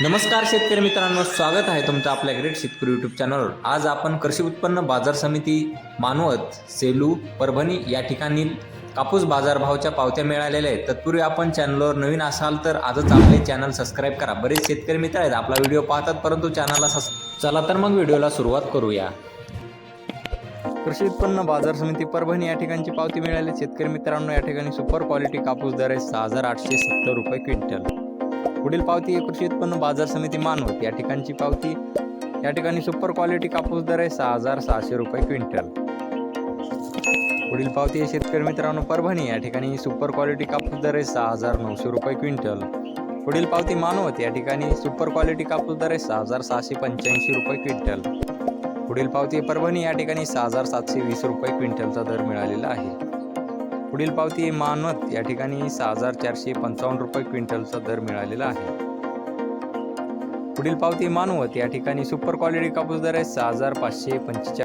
नमस्कार शेतकरी मित्रांनो स्वागत आहे तुमचं आपल्या ग्रेट शेतकरी यूट्यूब चॅनलवर आज आपण कृषी उत्पन्न बाजार समिती मानवत सेलू परभणी या ठिकाणी कापूस बाजारभावाच्या पावत्या मिळालेल्या आहेत. तत्पूर्वी आपण चॅनलवर नवीन असाल तर आजच आपले चॅनल सबस्क्राईब करा. बरेच शेतकरी मित्र आहेत आपला व्हिडिओ पाहतात परंतु चॅनलला सस चला तर मग व्हिडिओला सुरुवात करूया. कृषी उत्पन्न बाजार समिती परभणी या ठिकाणची पावती मिळाली. शेतकरी मित्रांनो या ठिकाणी सुपर क्वालिटी कापूस दर आहे सहा हजार आठशे सत्तर रुपये क्विंटल. पुढील पावती आहे कृषी उत्पन्न बाजार समिती मानवत. या ठिकाणची पावती या ठिकाणी सुपर क्वालिटी कापूस दर आहे सहा हजार सहाशे रुपये क्विंटल. पुढील पावती आहे शेतकरी मित्रांनो परभणी. या ठिकाणी सुपर क्वालिटी कापूस दर आहे सहा हजार नऊशे रुपये क्विंटल. पुढील पावती मानवत. या ठिकाणी सुपर क्वालिटी कापूस दर आहे सहा हजार सहाशे पंच्याऐंशी रुपये क्विंटल. पुढील पावती परभणी. या ठिकाणी सहा हजार सातशे वीस रुपये क्विंटलचा दर मिळालेला आहे. पुढील पावती मानवत या ठिकाणी सहा हजार चारशे पंचावन्न रुपये क्विंटलचा दर मिळालेला आहे. पुढील पावती मानवत या ठिकाणी सुपर क्वालिटी कापूस दर आहे सहा हजार पाचशे पंचेचाळीस.